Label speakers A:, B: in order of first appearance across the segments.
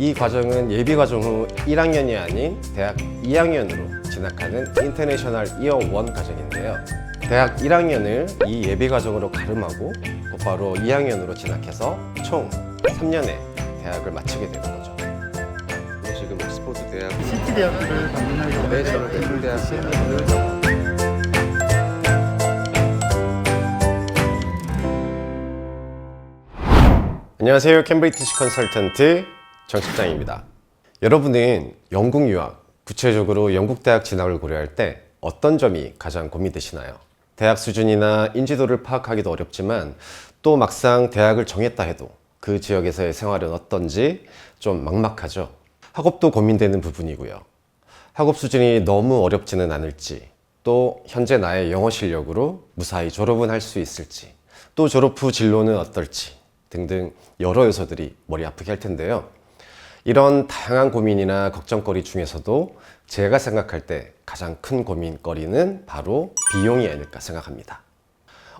A: 이 과정은 예비 과정 후 1학년이 아닌 대학 2학년으로 진학하는 인터내셔널 이어 원 과정인데요. 대학 1학년을 이 예비 과정으로 가름하고 곧바로 2학년으로 진학해서 총 3년의 대학을 마치게 되는 거죠.
B: 지금 옥스퍼드 대학
C: 시티
B: 네, 저는 대중대학 시험을
A: 안녕하세요. 캠브리티시 컨설턴트 정실장입니다. 여러분은 영국 유학, 구체적으로 영국 대학 진학을 고려할 때 어떤 점이 가장 고민되시나요? 대학 수준이나 인지도를 파악하기도 어렵지만 또 막상 대학을 정했다 해도 그 지역에서의 생활은 어떤지 좀 막막하죠. 학업도 고민되는 부분이고요. 학업 수준이 너무 어렵지는 않을지, 또 현재 나의 영어 실력으로 무사히 졸업은 할 수 있을지, 또 졸업 후 진로는 어떨지 등등 여러 요소들이 머리 아프게 할 텐데요. 이런 다양한 고민이나 걱정거리 중에서도 제가 생각할 때 가장 큰 고민거리는 바로 비용이 아닐까 생각합니다.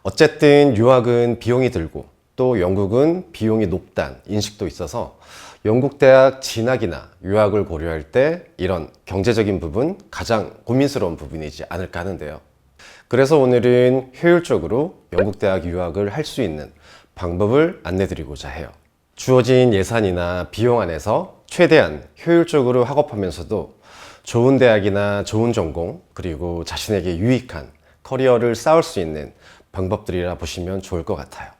A: 어쨌든 유학은 비용이 들고 또 영국은 비용이 높단 인식도 있어서 영국 대학 진학이나 유학을 고려할 때 이런 경제적인 부분 가장 고민스러운 부분이지 않을까 하는데요. 그래서 오늘은 효율적으로 영국 대학 유학을 할 수 있는 방법을 안내드리고자 해요. 주어진 예산이나 비용 안에서 최대한 효율적으로 학업하면서도 좋은 대학이나 좋은 전공 그리고 자신에게 유익한 커리어를 쌓을 수 있는 방법들이라 보시면 좋을 것 같아요.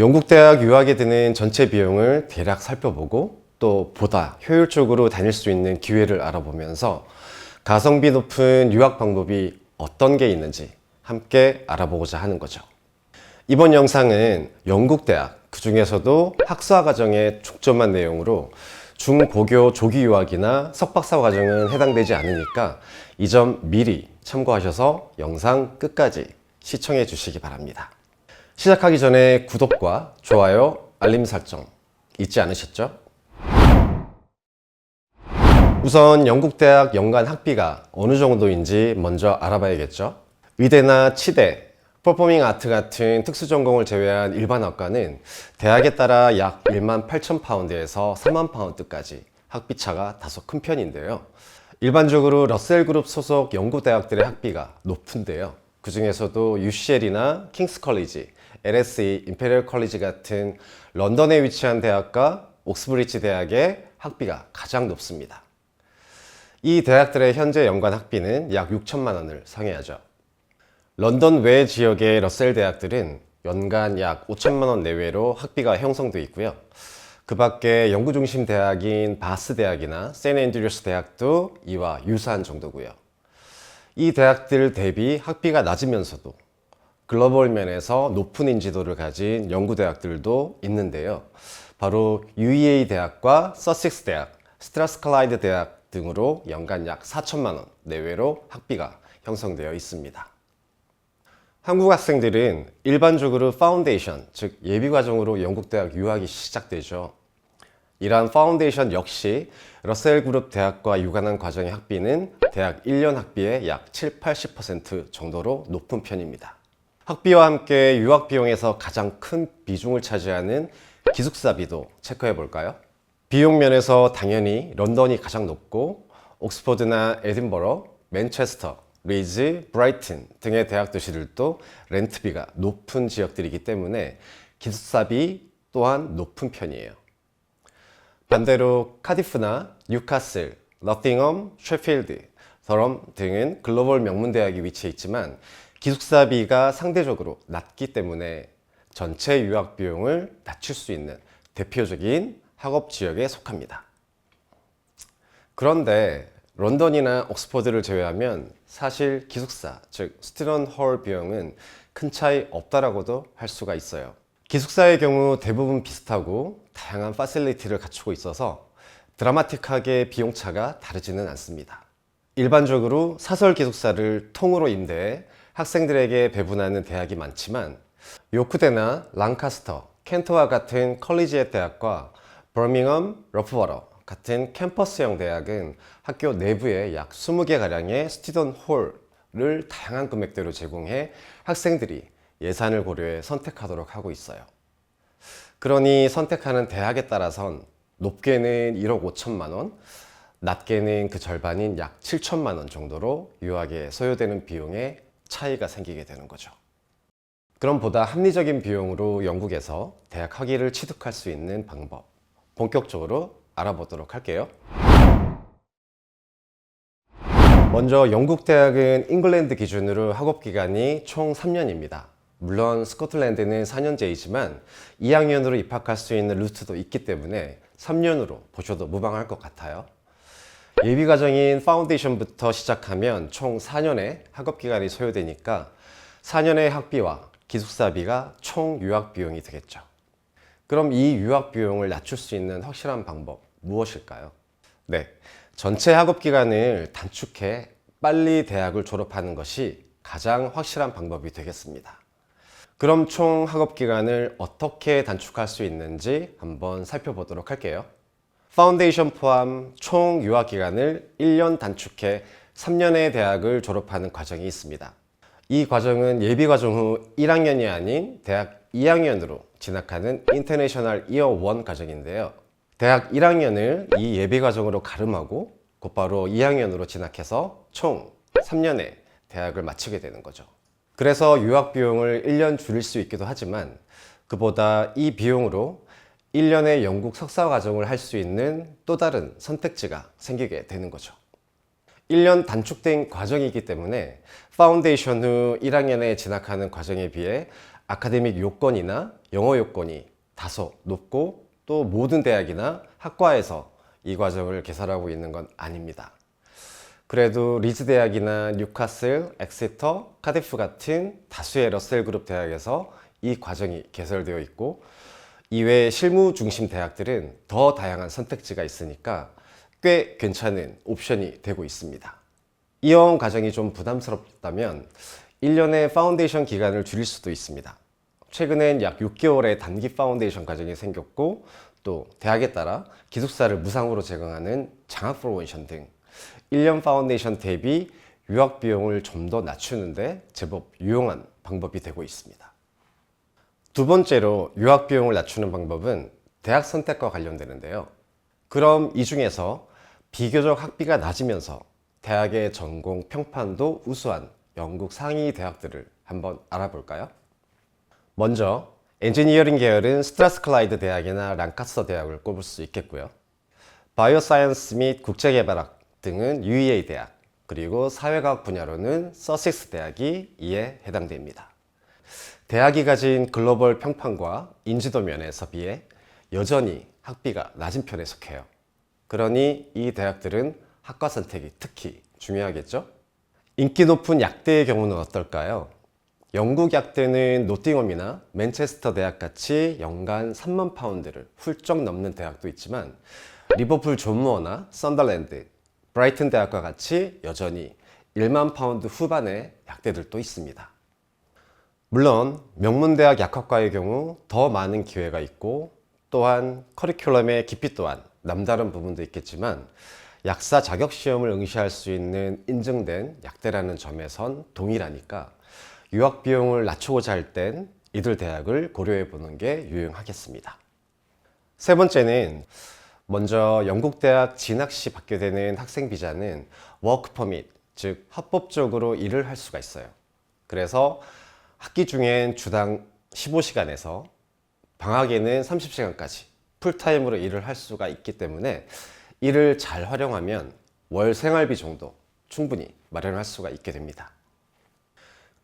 A: 영국 대학 유학에 드는 전체 비용을 대략 살펴보고 또 보다 효율적으로 다닐 수 있는 기회를 알아보면서 가성비 높은 유학 방법이 어떤 게 있는지 함께 알아보고자 하는 거죠. 이번 영상은 영국 대학, 그 중에서도 학사 과정에 중점한 내용으로 중고교 조기 유학이나 석박사 과정은 해당되지 않으니까 이 점 미리 참고하셔서 영상 끝까지 시청해 주시기 바랍니다. 시작하기 전에 구독과 좋아요, 알림 설정 잊지 않으셨죠? 우선 영국 대학 연간 학비가 어느 정도인지 먼저 알아봐야겠죠. 의대나 치대, 퍼포밍 아트 같은 특수 전공을 제외한 일반 학과는 대학에 따라 약 1만 8천 파운드에서 3만 파운드까지 학비 차가 다소 큰 편인데요. 일반적으로 러셀 그룹 소속 연구 대학들의 학비가 높은데요. 그 중에서도 UCL이나 킹스 컬리지, LSE, 임페리얼 컬리지 같은 런던에 위치한 대학과 옥스브리지 대학의 학비가 가장 높습니다. 이 대학들의 현재 연간 학비는 약 6천만 원을 상회하죠. 런던 외 지역의 러셀 대학들은 연간 약 5천만 원 내외로 학비가 형성돼 있고요. 그 밖에 연구 중심 대학인 바스 대학이나 세인 앤드류스 대학도 이와 유사한 정도고요. 이 대학들 대비 학비가 낮으면서도 글로벌 면에서 높은 인지도를 가진 연구 대학들도 있는데요. 바로 UEA 대학과 서식스 대학, 스트라스클라이드 대학 등으로 연간 약 4천만 원 내외로 학비가 형성되어 있습니다. 한국 학생들은 일반적으로 파운데이션, 즉 예비 과정으로 영국 대학 유학이 시작되죠. 이러한 파운데이션 역시 러셀 그룹 대학과 유관한 과정의 학비는 대학 1년 학비의 약 7, 80% 정도로 높은 편입니다. 학비와 함께 유학 비용에서 가장 큰 비중을 차지하는 기숙사비도 체크해 볼까요? 비용 면에서 당연히 런던이 가장 높고 옥스퍼드나 에딘버러, 맨체스터, 리즈, 브라이튼 등의 대학 도시들도 렌트비가 높은 지역들이기 때문에 기숙사비 또한 높은 편이에요. 반대로 카디프나 뉴카슬, 러팅엄, 셰필드, 더럼 등은 글로벌 명문 대학이 위치해 있지만 기숙사비가 상대적으로 낮기 때문에 전체 유학 비용을 낮출 수 있는 대표적인 학업 지역에 속합니다. 그런데 런던이나 옥스퍼드를 제외하면 사실 기숙사, 즉 스튜던 홀 비용은 큰 차이 없다라고도 할 수가 있어요. 기숙사의 경우 대부분 비슷하고 다양한 파실리티를 갖추고 있어서 드라마틱하게 비용 차가 다르지는 않습니다. 일반적으로 사설 기숙사를 통으로 임대해 학생들에게 배분하는 대학이 많지만 요크대나 랑카스터, 켄트와 같은 컬리지의 대학과 버밍엄, 러프버러 같은 캠퍼스형 대학은 학교 내부에 약 20개 가량의 스튜던 홀을 다양한 금액대로 제공해 학생들이 예산을 고려해 선택하도록 하고 있어요. 그러니 선택하는 대학에 따라선 높게는 1억 5천만 원, 낮게는 그 절반인 약 7천만 원 정도로 유학에 소요되는 비용에 차이가 생기게 되는 거죠. 그럼 보다 합리적인 비용으로 영국에서 대학 학위를 취득할 수 있는 방법, 본격적으로 알아보도록 할게요. 먼저 영국 대학은 잉글랜드 기준으로 학업 기간이 총 3년입니다. 물론 스코틀랜드는 4년제이지만 2학년으로 입학할 수 있는 루트도 있기 때문에 3년으로 보셔도 무방할 것 같아요. 예비 과정인 파운데이션부터 시작하면 총 4년의 학업 기간이 소요되니까 4년의 학비와 기숙사비가 총 유학 비용이 되겠죠. 그럼 이 유학 비용을 낮출 수 있는 확실한 방법 무엇일까요? 네. 전체 학업 기간을 단축해 빨리 대학을 졸업하는 것이 가장 확실한 방법이 되겠습니다. 그럼 총 학업 기간을 어떻게 단축할 수 있는지 한번 살펴보도록 할게요. 파운데이션 포함 총 유학 기간을 1년 단축해 3년의 대학을 졸업하는 과정이 있습니다. 이 과정은 예비 과정 후 1학년이 아닌 대학 2학년으로 진학하는 인터내셔널 이어 1 과정인데요. 대학 1학년을 이 예비 과정으로 가름하고 곧바로 2학년으로 진학해서 총 3년의 대학을 마치게 되는 거죠. 그래서 유학 비용을 1년 줄일 수 있기도 하지만 그보다 이 비용으로 1년의 영국 석사 과정을 할 수 있는 또 다른 선택지가 생기게 되는 거죠. 1년 단축된 과정이기 때문에 파운데이션 후 1학년에 진학하는 과정에 비해 아카데믹 요건이나 영어 요건이 다소 높고 또 모든 대학이나 학과에서 이 과정을 개설하고 있는 건 아닙니다. 그래도 리즈 대학이나 뉴카슬, 엑세터, 카디프 같은 다수의 러셀 그룹 대학에서 이 과정이 개설되어 있고 이외 실무 중심 대학들은 더 다양한 선택지가 있으니까 꽤 괜찮은 옵션이 되고 있습니다. 이형 과정이 좀 부담스럽다면 1년의 파운데이션 기간을 줄일 수도 있습니다. 최근엔 약 6개월의 단기 파운데이션 과정이 생겼고 또 대학에 따라 기숙사를 무상으로 제공하는 장학 프로모션 등 1년 파운데이션 대비 유학 비용을 좀 더 낮추는데 제법 유용한 방법이 되고 있습니다. 두 번째로 유학 비용을 낮추는 방법은 대학 선택과 관련되는데요. 그럼 이 중에서 비교적 학비가 낮으면서 대학의 전공 평판도 우수한 영국 상위 대학들을 한번 알아볼까요? 먼저 엔지니어링 계열은 스트라스클라이드 대학이나 랑카스터 대학을 꼽을 수 있겠고요. 바이오 사이언스 및 국제개발학 등은 UEA 대학, 그리고 사회과학 분야로는 서식스 대학이 이에 해당됩니다. 대학이 가진 글로벌 평판과 인지도 면에서 비해 여전히 학비가 낮은 편에 속해요. 그러니 이 대학들은 학과 선택이 특히 중요하겠죠? 인기 높은 약대의 경우는 어떨까요? 영국 약대는 노팅엄이나 맨체스터 대학 같이 연간 3만 파운드를 훌쩍 넘는 대학도 있지만 리버풀 존무어나 썬더랜드, 브라이튼 대학과 같이 여전히 1만 파운드 후반의 약대들도 있습니다. 물론 명문대학 약학과의 경우 더 많은 기회가 있고 또한 커리큘럼의 깊이 또한 남다른 부분도 있겠지만 약사 자격 시험을 응시할 수 있는 인증된 약대라는 점에선 동일하니까 유학 비용을 낮추고자 할 땐 이들 대학을 고려해 보는 게 유용하겠습니다. 세 번째는 먼저 영국 대학 진학 시 받게 되는 학생 비자는 워크 퍼밋, 즉 합법적으로 일을 할 수가 있어요. 그래서 학기 중엔 주당 15시간에서 방학에는 30시간까지 풀타임으로 일을 할 수가 있기 때문에 이를 잘 활용하면 월 생활비 정도 충분히 마련할 수가 있게 됩니다.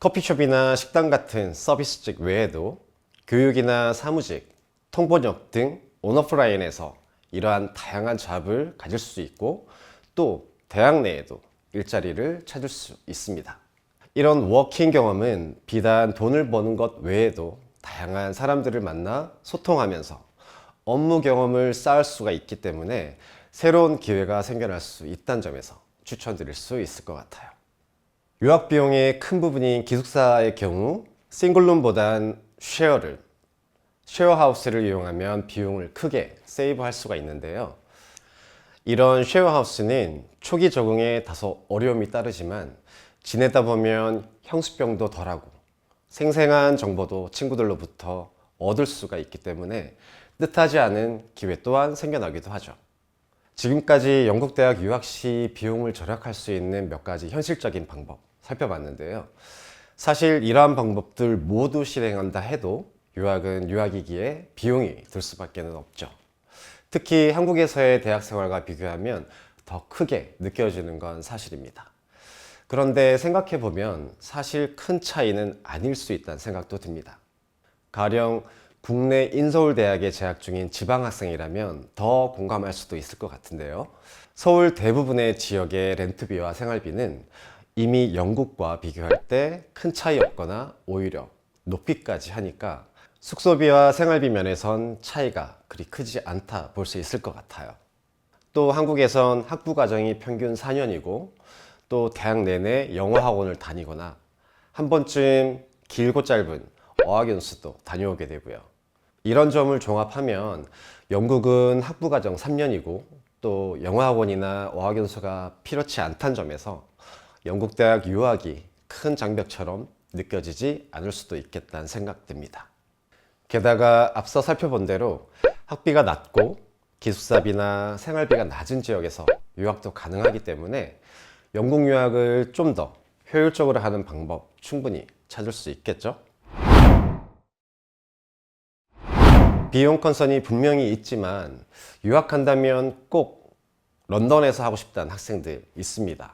A: 커피숍이나 식당 같은 서비스직 외에도 교육이나 사무직, 통번역 등 온오프라인에서 이러한 다양한 잡을 가질 수 있고 또 대학 내에도 일자리를 찾을 수 있습니다. 이런 워킹 경험은 비단 돈을 버는 것 외에도 다양한 사람들을 만나 소통하면서 업무 경험을 쌓을 수가 있기 때문에 새로운 기회가 생겨날 수 있다는 점에서 추천드릴 수 있을 것 같아요. 유학 비용의 큰 부분인 기숙사의 경우 싱글룸보단 쉐어를 쉐어하우스를 이용하면 비용을 크게 세이브할 수가 있는데요. 이런 쉐어하우스는 초기 적응에 다소 어려움이 따르지만 지내다 보면 향수병도 덜하고 생생한 정보도 친구들로부터 얻을 수가 있기 때문에 뜻하지 않은 기회 또한 생겨나기도 하죠. 지금까지 영국 대학 유학 시 비용을 절약할 수 있는 몇 가지 현실적인 방법 살펴봤는데요. 사실 이러한 방법들 모두 실행한다 해도 유학은 유학이기에 비용이 들 수밖에 없죠. 특히 한국에서의 대학 생활과 비교하면 더 크게 느껴지는 건 사실입니다. 그런데 생각해 보면 사실 큰 차이는 아닐 수 있다는 생각도 듭니다. 가령 국내 인서울대학에 재학 중인 지방학생이라면 더 공감할 수도 있을 것 같은데요. 서울 대부분의 지역의 렌트비와 생활비는 이미 영국과 비교할 때 큰 차이 없거나 오히려 높이까지 하니까 숙소비와 생활비 면에선 차이가 그리 크지 않다 볼 수 있을 것 같아요. 또 한국에선 학부 과정이 평균 4년이고 또 대학 내내 영어 학원을 다니거나 한 번쯤 길고 짧은 어학연수도 다녀오게 되고요. 이런 점을 종합하면 영국은 학부 과정 3년이고 또 영어 학원이나 어학연수가 필요치 않다는 점에서 영국 대학 유학이 큰 장벽처럼 느껴지지 않을 수도 있겠다는 생각 듭니다. 게다가 앞서 살펴본 대로 학비가 낮고 기숙사비나 생활비가 낮은 지역에서 유학도 가능하기 때문에 영국 유학을 좀 더 효율적으로 하는 방법 충분히 찾을 수 있겠죠? 비용 컨선이 분명히 있지만 유학한다면 꼭 런던에서 하고 싶다는 학생들 있습니다.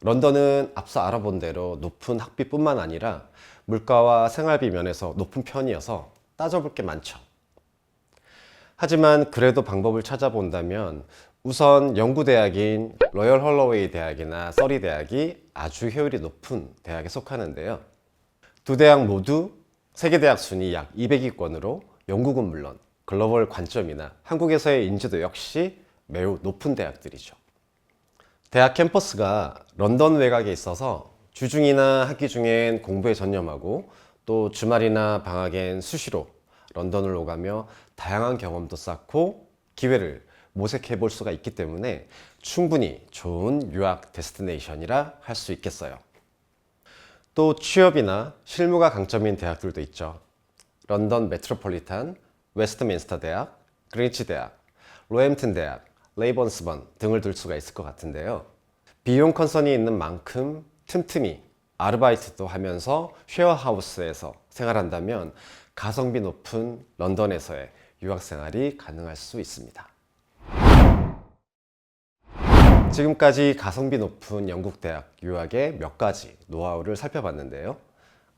A: 런던은 앞서 알아본 대로 높은 학비뿐만 아니라 물가와 생활비 면에서 높은 편이어서 따져볼 게 많죠. 하지만 그래도 방법을 찾아본다면 우선 연구 대학인 로열 홀로웨이 대학이나 서리 대학이 아주 효율이 높은 대학에 속하는데요. 두 대학 모두 세계 대학 순위 약 200위권으로 영국은 물론 글로벌 관점이나 한국에서의 인지도 역시 매우 높은 대학들이죠. 대학 캠퍼스가 런던 외곽에 있어서 주중이나 학기 중엔 공부에 전념하고 또 주말이나 방학엔 수시로 런던을 오가며 다양한 경험도 쌓고 기회를 모색해 볼 수가 있기 때문에 충분히 좋은 유학 데스티네이션이라 할 수 있겠어요. 또 취업이나 실무가 강점인 대학들도 있죠. 런던 메트로폴리탄, 웨스트민스터 대학, 그린치 대학, 로햄튼 대학, 레이번스번 등을 들 수가 있을 것 같은데요. 비용 컨선이 있는 만큼 틈틈이 아르바이트도 하면서 쉐어하우스에서 생활한다면 가성비 높은 런던에서의 유학 생활이 가능할 수 있습니다. 지금까지 가성비 높은 영국 대학 유학의 몇 가지 노하우를 살펴봤는데요.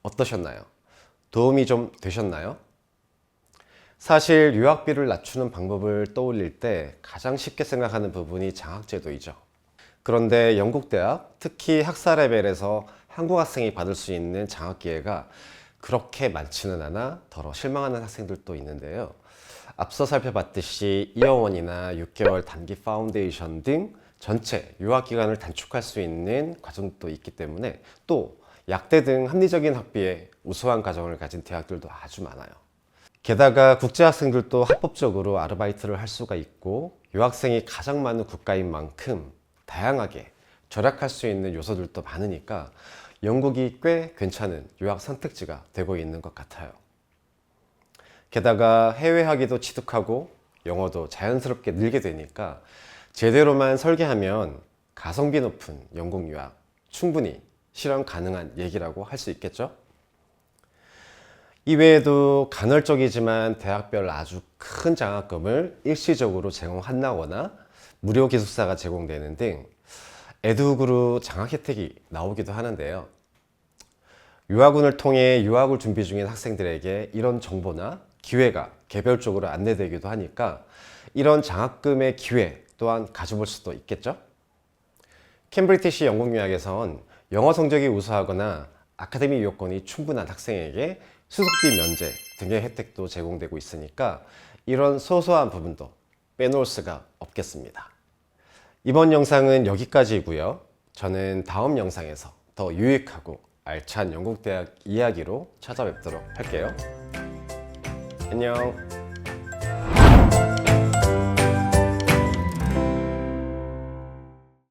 A: 어떠셨나요? 도움이 좀 되셨나요? 사실 유학비를 낮추는 방법을 떠올릴 때 가장 쉽게 생각하는 부분이 장학제도이죠. 그런데 영국 대학, 특히 학사 레벨에서 한국 학생이 받을 수 있는 장학 기회가 그렇게 많지는 않아 더러 실망하는 학생들도 있는데요. 앞서 살펴봤듯이 이어원이나 6개월 단기 파운데이션 등 전체 유학 기간을 단축할 수 있는 과정도 있기 때문에 또 약대 등 합리적인 학비에 우수한 과정을 가진 대학들도 아주 많아요. 게다가 국제 학생들도 합법적으로 아르바이트를 할 수가 있고 유학생이 가장 많은 국가인 만큼 다양하게 절약할 수 있는 요소들도 많으니까 영국이 꽤 괜찮은 유학 선택지가 되고 있는 것 같아요. 게다가 해외학위도 취득하고 영어도 자연스럽게 늘게 되니까 제대로만 설계하면 가성비 높은 영국 유학 충분히 실현 가능한 얘기라고 할 수 있겠죠? 이외에도 간헐적이지만 대학별 아주 큰 장학금을 일시적으로 제공한다거나 무료 기숙사가 제공되는 등 에듀그루 장학 혜택이 나오기도 하는데요. 유학운을 통해 유학을 준비 중인 학생들에게 이런 정보나 기회가 개별적으로 안내되기도 하니까 이런 장학금의 기회 또한 가져볼 수도 있겠죠? 캠브리티시 영국 유학에선 영어 성적이 우수하거나 아카데미 요건이 충분한 학생에게 수속비 면제 등의 혜택도 제공되고 있으니까 이런 소소한 부분도 빼놓을 수가 없겠습니다. 이번 영상은 여기까지이고요. 저는 다음 영상에서 더 유익하고 알찬 영국 대학 이야기로 찾아뵙도록 할게요. 안녕.